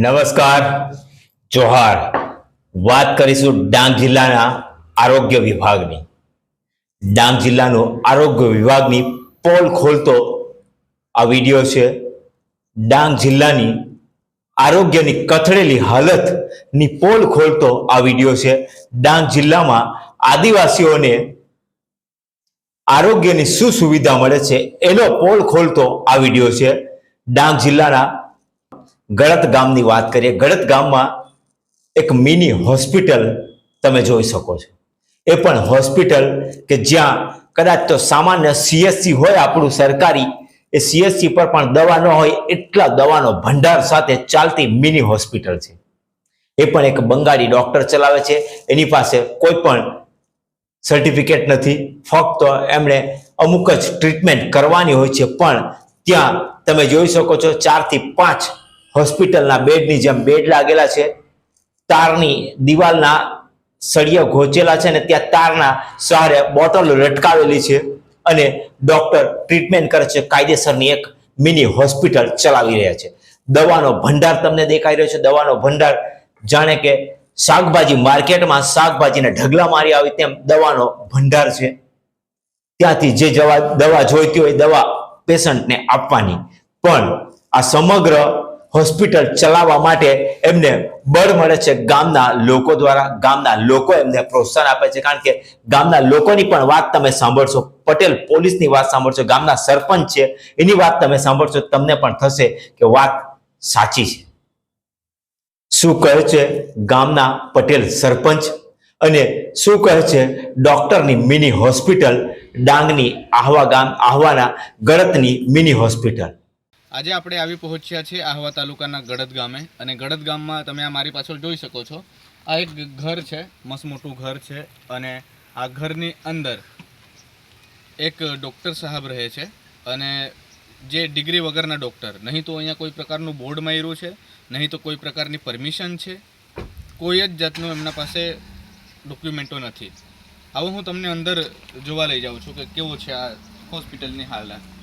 નમસ્કાર, જોહાર. વાત કરીશું ડાંગ જિલ્લાના આરોગ્ય વિભાગની. ડાંગ જિલ્લાનો આરોગ્ય વિભાગની પોલ ખોલતો આ વીડિયો છે. ડાંગ જિલ્લાની આરોગ્યની કથળેલી હાલતની પોલ ખોલતો આ વીડિયો છે. ડાંગ જિલ્લામાં આદિવાસીઓને આરોગ્યની શું સુવિધા મળે છે. એનો પોલ ખોલતો આ વીડિયો છે. ડાંગ જિલ્લાના ગળત ગામની વાત કરીએ, ગળત ગામમાં એક મિની હોસ્પિટલ તમે જોઈ શકો છો. એ પણ હોસ્પિટલ કે જ્યાં કદાચ તો સામાન્ય સીએસસી હોય આપણું સરકારી, એ સીએસસી પર પણ દવા ન હોય, એટલા દવાનો ભંડાર સાથે ચાલતી મિની હોસ્પિટલ છે. એ પણ એક બંગાળી ડોક્ટર ચલાવે છે. એની પાસે કોઈ પણ સર્ટિફિકેટ નથી. ફક્ત એમણે અમુક જ ટ્રીટમેન્ટ કરવાની હોય છે, પણ ત્યાં તમે જોઈ શકો છો ચારથી પાંચ હોસ્પિટલના બેડની જેમ બેડ લાગેલા છે, તારની દિવાલના સળિયા ઘોચેલા છે અને ત્યાં તારના સહારે બોટલો લટકાવેલી છે અને ડોક્ટર ટ્રીટમેન્ટ કરે છે, કાયદેસરની એક મિની હોસ્પિટલ ચલાવી રહ્યા છે. દવાનો ભંડાર તમને દેખાઈ રહ્યો છે. દવાનો ભંડાર જાણે કે શાકભાજી માર્કેટમાં શાકભાજીને ઢગલા મારી આવી તેમ દવાનો ભંડાર છે. ત્યાંથી જે દવા જોઈતી હોય દવા પેશન્ટને આપવાની. પણ આ સમગ્ર હોસ્પિટલ ચલાવવા માટે એમને બળ મળે છે ગામના લોકો દ્વારા. ગામના લોકો એમને પ્રોત્સાહન આપે છે. કારણ કે ગામના લોકોની પણ વાત તમે સાંભળશો. પટેલ પોલીસની વાત સાંભળશો. ગામના સરપંચ છે. એની વાત તમે સાંભળશો તમને પણ થશે કે વાત સાચી છે. શું કહે છે ગામના પટેલ સરપંચ? અને શું કહે છે ડોક્ટરની મિની હોસ્પિટલ ડાંગની આહવા ગામ આહવાના ગળતની મિની હોસ્પિટલ? આજે આપણે આવી પહોંચ્યા છીએ આહવા તાલુકાના ગડદ ગામે અને ગડદ ગામમાં તમે આ મારી પાછળ જોઈ શકો છો. આ એક ઘર છે, મસ્ત મોટું ઘર છે અને આ ઘરની અંદર એક ડૉક્ટર સાહેબ રહે છે અને જે ડિગ્રી વગરના ડૉક્ટર. નહીં તો અહીંયા કોઈ પ્રકારનું બોર્ડ માર્યું છે, નહીં તો કોઈ પ્રકારની પરમિશન છે, કોઈ જ જાતનું એમના પાસે ડોક્યુમેન્ટો નથી. આવું હું તમને અંદર જોવા લઈ જાઉં છું કે કેવો છે આ હોસ્પિટલની હાલત.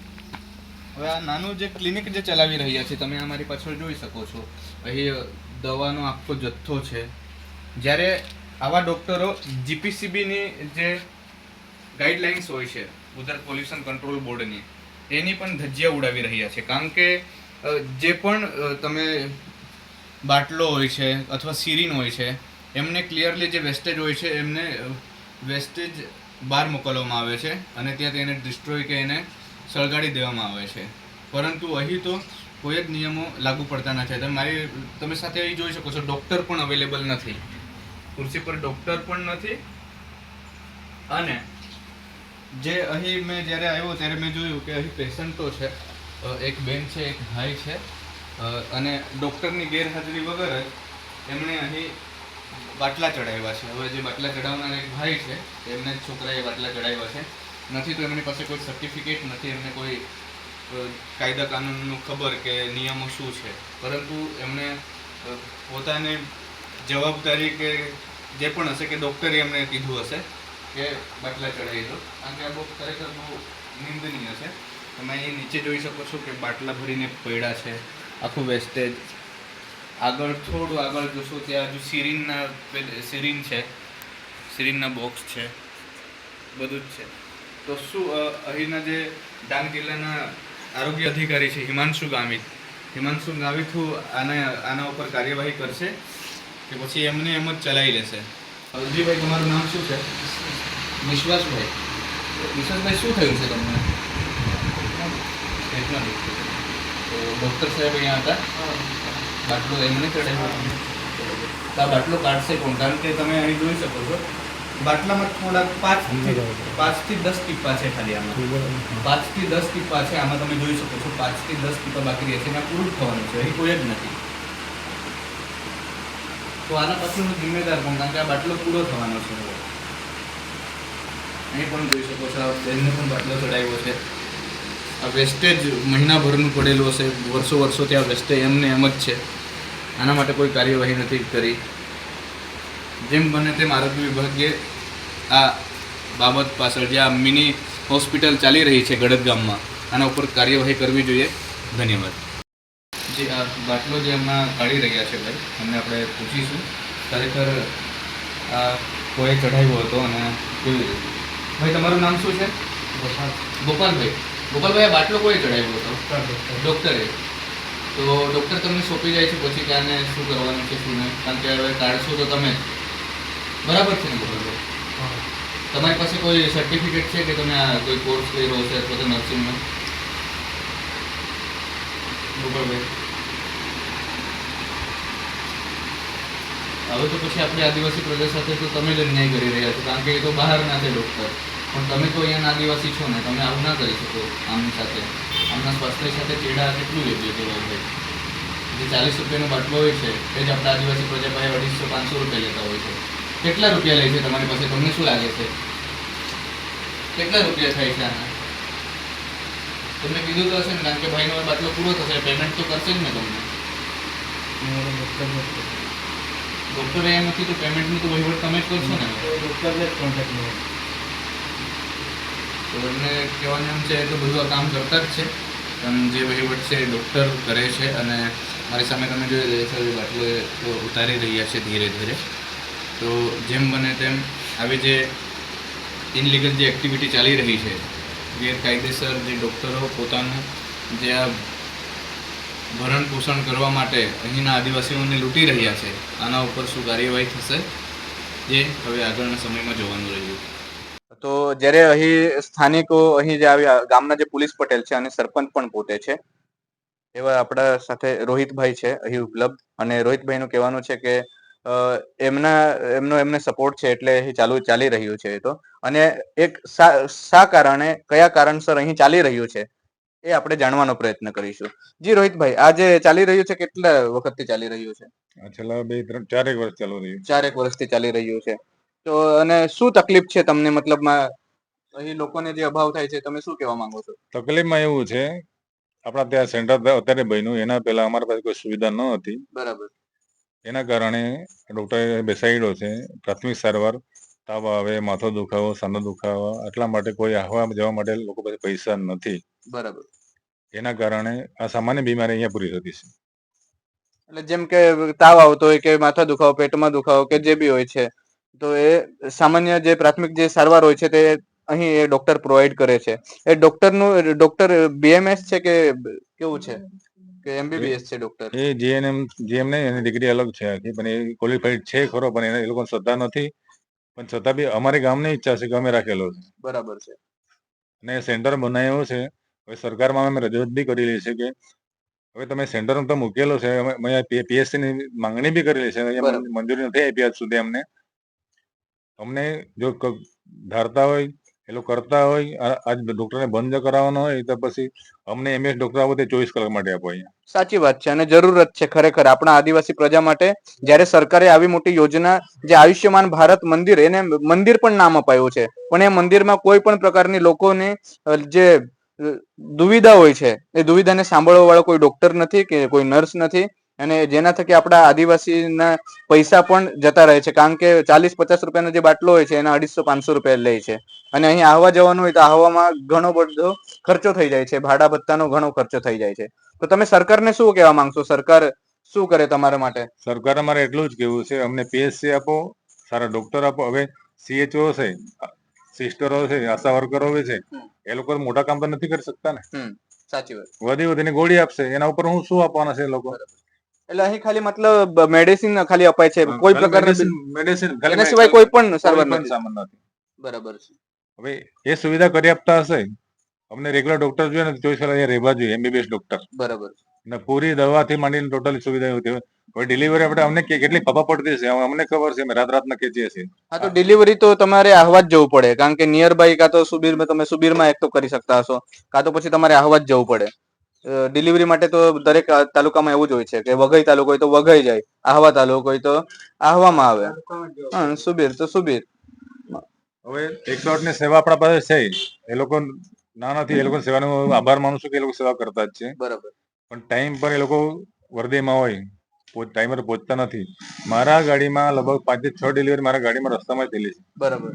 હવે આ નાનું જે ક્લિનિક જે ચલાવી રહ્યા છે, તમે અમારી પાછળ જોઈ શકો છો. અહીં દવાનો આખો જથ્થો છે. જ્યારે આવા ડૉક્ટરો જીપીસીબીની જે ગાઈડલાઇન્સ હોય છે ગુજરાત પોલ્યુશન કંટ્રોલ બોર્ડની એની પણ ધજ્જિયા ઉડાવી રહ્યા છે. કારણ કે જે પણ તમે બાટલો હોય છે અથવા સિરીન હોય છે, એમને ક્લિયરલી જે વેસ્ટેજ હોય છે, એમને વેસ્ટેજ બહાર મોકલવામાં આવે છે અને ત્યાં તેને ડિસ્ટ્રોય કે એને સળગાડી દેવામાં આવે છે. પરંતુ અહીં તો કોઈ જ નિયમો લાગુ પડતા નથી. તમે મારી, તમે સાથે અહીં જોઈ શકો છો ડૉક્ટર પણ અવેલેબલ નથી. ખુરશી પર ડૉક્ટર પણ નથી. અને જે અહીં મેં જ્યારે આવ્યો ત્યારે મેં જોયું કે અહીં પેશન્ટો છે એક બેન છે, એક ભાઈ છે અને ડૉક્ટરની ગેરહાજરી વગર જ એમણે અહીં બાટલા ચડાવ્યા છે. હવે જે બાટલા ચડાવનાર એક ભાઈ છે, એમને છોકરાએ બાટલા ચડાવ્યા છે. નથી તો એમની પાસે કોઈ સર્ટિફિકેટ નથી, એમને કોઈ કાયદા કાનૂનનું ખબર કે નિયમો શું છે. પરંતુ એમણે પોતાને જવાબદારી કે જે પણ હશે કે ડૉક્ટરે એમને કીધું હશે કે બાટલા ચડાવી દો. કારણ કે આ બહુ ખરેખર બહુ નિંદનીય છે. તમે અહીં નીચે જોઈ શકો છો કે બાટલા ભરીને પડ્યા છે. આખું વેસ્ટેજ આગળ થોડું આગળ જોશો ત્યાં હજુ સિરીનના સિરિન સિરીન છે. સિરીનના બોક્સ છે. બધું જ છે. તો શું અહીંના જે ડાંગ જિલ્લાના આરોગ્ય અધિકારી છે, હિમાંશુ ગામિત? હિમાંશુ ગામિત આના આના ઉપર કાર્યવાહી કરશે કે પછી એમને એમ જ ચલાવી લેશે. અવજીભાઈ તમારું નામ શું છે? વિશ્વાસભાઈ વિશ્વાસભાઈ શું થયું છે તમને? તો ડૉક્ટર સાહેબ અહીંયા હતા? બાટલો એમને ચડાવ્યો તો આ બાટલો કાઢશે કોણ? કારણ કે તમે અહીં જોઈ શકો છો. બાટલામાં થોડાક પાંચ પાંચથી દસ ટીપા છે ખાલી આમાં. પાંચથી દસ ટીપા છે આમાં તમે જોઈ શકો છો પાંચથી દસ ટીપા બાકી રહે છે એના પૂરું થવાનું છે અહીં કોઈ જ નથી. તો આના પછીનો જિમ્મેદાર પણ કારણ કે આ બાટલો પૂરો થવાનો છે. અહીં પણ જોઈ શકો છો આ બેનને પણ બાટલો ચડાવ્યો છે. આ વેસ્ટેજ મહિનાભરનું પડેલું હશે વર્ષો વર્ષો ત્યાં વેસ્ટેજ એમને એમ જ છે. આના માટે કોઈ કાર્યવાહી નથી કરી. જેમ બને તેમ આરોગ્ય વિભાગે આ બાબત પાછળ જે આ મિની હોસ્પિટલ ચાલી રહી છે ગડદ ગામમાં આના ઉપર કાર્યવાહી કરવી જોઈએ. ધન્યવાદ. જે આ બાટલો જે હમણાં કાઢી રહ્યા છે ભાઈ એમને આપણે પૂછીશું. ખરેખર આ કોઈ ચઢાવ્યો હતો અને કેવી રીતે? ભાઈ તમારું નામ શું છે? ગોપાલભાઈ. ગોપાલભાઈ આ બાટલો કોઈ ચઢાવ્યો હતો? ડૉક્ટરે તો ડૉક્ટર તમને સોંપી જાય છે પછી કે આને શું કરવાનું છે શું નહીં? કારણ કે હવે કાઢશો તો તમે. બરાબર છે ને તમારી પાસે કોઈ સર્ટિફિકેટ છે કે તમે આ કોઈ કોર્સ કર્યો છે અથવા તો નર્સિંગનો હવે તો પછી આપણી આદિવાસી પ્રજા સાથે તો તમે જ અન્યાય કરી રહ્યા છો કારણ કે એ તો બહારના છે ડૉક્ટર પણ તમે તો અહીંયાના આદિવાસી છો ને તમે આવું ના કરી શકો આમની સાથે. આમના સ્વાસ્થ્ય સાથે ચેડા કેટલું યોગ્ય છે ભાઈ જે ચાલીસ રૂપિયાનો બાટલો હોય છે એ જ આપણા આદિવાસી પ્રજા પાસે અઢીસો પાંચસો રૂપિયા લેતા હોય છે. કેટલા રૂપિયા લે છે તમારી પાસે? તમને શું લાગે છે? કેટલા રૂપિયા થાય છે આના? તમને કીધું તો હશે ને કારણ કે ભાઈનો બાટલો પૂરો થશે પેમેન્ટ તો કરશે જ ને તમને. ડૉક્ટરે એમ નથી તો પેમેન્ટનું તો વહીવટ તમે જ કરશો ને. તો એમને કહેવાનું એમ છે એ તો બધું આ કામ કરતા જ છે. પણ જે વહીવટ છે ડૉક્ટર કરે છે અને મારી સામે તમે જોઈ રહ્યા છો બાટલો ઉતારી રહ્યા છે ધીરે ધીરે. તો જેમ બને તેમ આવી જે ઇનલીગલ જે એક્ટિવિટી ચાલી રહી છે, ગેરકાયદેસર જે ડૉક્ટરો પોતાનું જે આ ભરણ પોષણ કરવા માટે અહીંના આદિવાસીઓને લૂંટી રહ્યા છે, આના ઉપર શું કાર્યવાહી થશે જે હવે આગળના સમયમાં જોવાનું રહ્યું. તો જ્યારે અહીં સ્થાનિકો અહીં જે આવ્યા ગામના જે પોલીસ પટેલ છે અને સરપંચ પણ પોતે છે, એવા આપણા સાથે રોહિતભાઈ છે અહીં ઉપલબ્ધ. અને રોહિતભાઈનું કહેવાનું છે કે એમના એમનો એમને સપોર્ટ છે એટલે અહીં ચાલુ ચાલી રહ્યું છે એ તો. અને એક શા કારણે કયા કારણસર અહીં ચાલી રહ્યું છે એ આપણે જાણવાનો પ્રયત્ન કરીશું. જી રોહિતભાઈ આ જે ચાલી રહ્યું છે કેટલા વખતથી ચાલી રહ્યું છે? છેલ્લા બે ત્રણ ચારેક વર્ષ ચાલુ રહ્યું ચારેક વર્ષથી ચાલી રહ્યું છે. તો અને શું તકલીફ છે તમને? મતલબમાં અહીં લોકોને જે અભાવ થાય છે તમે શું કહેવા માંગો છો? તકલીફમાં એવું છે આપણા ત્યાં સેન્ટર અત્યારે બન્યું એના પહેલા અમારા પાસે કોઈ સુવિધા ન હતી બરાબર. એના કારણે ડોક્ટરે બેસાડ્યો છે પ્રાથમિક સારવાર તાવ આવે માથો દુખાવો સાંધો દુખાવો એટલા માટે કોઈ આવવા જવા માટે લોકો પાસે પૈસા નથી. બરાબર. એના કારણે આ સામાન્ય બીમારી અહીંયા પૂરી થતી છે. એટલે જેમ કે તાવ આવતો હોય કે માથા દુખાવો પેટમાં દુખાવો કે જે બી હોય છે તો એ સામાન્ય જે પ્રાથમિક જે સારવાર હોય છે તે અહીં એ ડોક્ટર પ્રોવાઈડ કરે છે. એ ડોક્ટરનું ડોક્ટર બીએમએસ છે કે કેવું છે? કે એમબીબીએસ છે ડોક્ટર એ જીએનએમ જીએમ નહીં એની ડિગ્રી અલગ છે આખી પણ એ ક્વોલિફાઈડ છે ખરો પણ એને એ લોકોને શ્રદ્ધા નથી. પણ છતાં બી અમારી ગામની ઈચ્છા છે કે અમે રાખેલો છે. બરાબર છે. અને સેન્ટર બનાવ્યો છે. હવે સરકારમાં અમે રજૂઆત બી કરેલી છે કે હવે તમે સેન્ટર તો મૂકેલો છે અમે પીએસસી ની માંગણી બી કરેલી છે મંજૂરી નથી આપી આજ સુધી અમને. અમને જો ધારતા હોય એ કરતા હોય આજ ડોક્ટરને બંધ કરાવવાનો હોય તો પછી અમને એમએસ ડોક્ટર આવો તે ચોવીસ કલાક માટે આપો અહીંયા. સાચી વાત છે, અને જરૂરત છે ખરેખર. આપણા આદિવાસી પ્રજા માટે જ્યારે સરકારે આવી મોટી યોજના, જે આયુષ્યમાન ભારત મંદિર, એને મંદિર પણ નામ અપાયું છે. પણ એ મંદિરમાં કોઈ પણ પ્રકારની લોકોને જે દુવિધા હોય છે, એ દુવિધાને સાંભળવા વાળો કોઈ ડોક્ટર નથી કે કોઈ નર્સ નથી. અને જેના થકી આપણા આદિવાસીના પૈસા પણ જતા રહે છે. કારણ કે ચાલીસ પચાસ રૂપિયાનો જે બાટલો હોય છે એના અઢીસો પાંચસો રૂપિયા લે છે. અને અહીં આવવા જવાનું હોય તો આવવામાં ઘણો બધો ખર્ચો થઈ જાય છે. ભાડા ભત્તાનો ઘણો ખર્ચો થઈ જાય છે. તો તમે સરકારને શું કહેવા માંગશો? સરકાર શું કરે તમારા માટે? સરકાર અમારે એટલું જ કેવું છે. અમને પીએસસી આપો સારા ડોક્ટર આપો. હવે સીએચઓ છે સિસ્ટરો છે આશા વર્કરો છે એ લોકો મોટા કામ તો નથી કરી શકતા ને. સાચી વાત. વધી વધીને ગોળી આપશે. એના ઉપર હું શું આપવાના છે એ લોકો? એટલે અહીં ખાલી મતલબ મેડિસિન ખાલી અપાય છે. કોઈ પ્રકારની મેડિસિન એના સિવાય કોઈ પણ સારવાર નથી. બરાબર છે. હવે એ સુવિધા કરી આપતા હશે અમને રેગ્યુલર ડોક્ટર જોઈએ ને ચોવીસ કલાક અહીંયા રહેવા જોઈએ એમબીબીએસ ડોક્ટર બરાબર ને પૂરી દવાથી માંડીને ટોટલ સુવિધા એવું હોય. હવે ડિલિવરી આપણે અમને કે- કેટલી ખબર પડતી છે અમને ખબર છે અમે રાત ના ખેંચીએ છીએ. હા તો ડિલિવરી તો તમારે આહવા જ જવું પડે કારણ કે નિયર બાય કાં તો સુબીરમાં તમે સુબીરમાં એક તો કરી શકતા હશો કાં તો પછી તમારે આહવા જ જવું પડે. ડિલિવરી માટે તો દરેક તાલુકામાં એવું જ હોય છે કે વઘઈ તાલુકો હોય તો વઘઈ જાય આહવા તાલુકો હોય તો આહવામાં આવે. હા સુબીર તો સુબીર. હવે એકસો આઠની સેવા આપણા પાસે છે એ લોકો ના નથી એ લોકો સેવાનો આભાર માનું છું કે એ લોકો સેવા કરતા જ છે. બરાબર. પણ ટાઈમ પર એ લોકો વર્દીમાં હોય ટાઈમ પર પહોંચતા નથી. મારા ગાડીમાં લગભગ પાંચથી છ ડિલિવરી મારા ગાડીમાં રસ્તામાં થયેલી છે. બરાબર.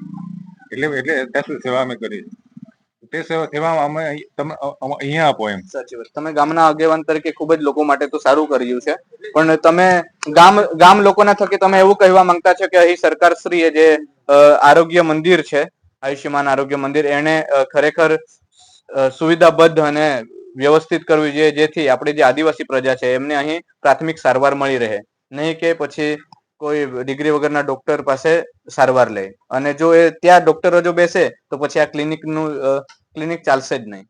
એટલે એટલે ત્યાં સુધી સેવા અમે કરી છે. તે સેવા અમે અહીંયા આપો એમ. સાચી વાત. તમે ગામના આગેવાન તરીકે ખૂબ જ લોકો માટે તો સારું કર્યું છે. પણ તમે ગામ ગામ લોકોના થકી તમે એવું કહેવા માંગતા છો કે અહીં સરકાર શ્રીએ જે આરોગ્ય મંદિર છે, આયુષ્યમાન આરોગ્ય મંદિર એને ખરેખર સુવિધાબદ્ધ અને વ્યવસ્થિત કરવી જોઈએ, જેથી આપણી જે આદિવાસી પ્રજા છે, એમને અહીં પ્રાથમિક સારવાર મળી રહે. નહીં કે પછી કોઈ ડિગ્રી વગરના ડોક્ટર પાસે સારવાર લે. અને જો એ ત્યાં ડોક્ટરો જો બેસે, તો પછી આ ક્લિનિકનું ક્લિનિક ચાલશે જ નહીં.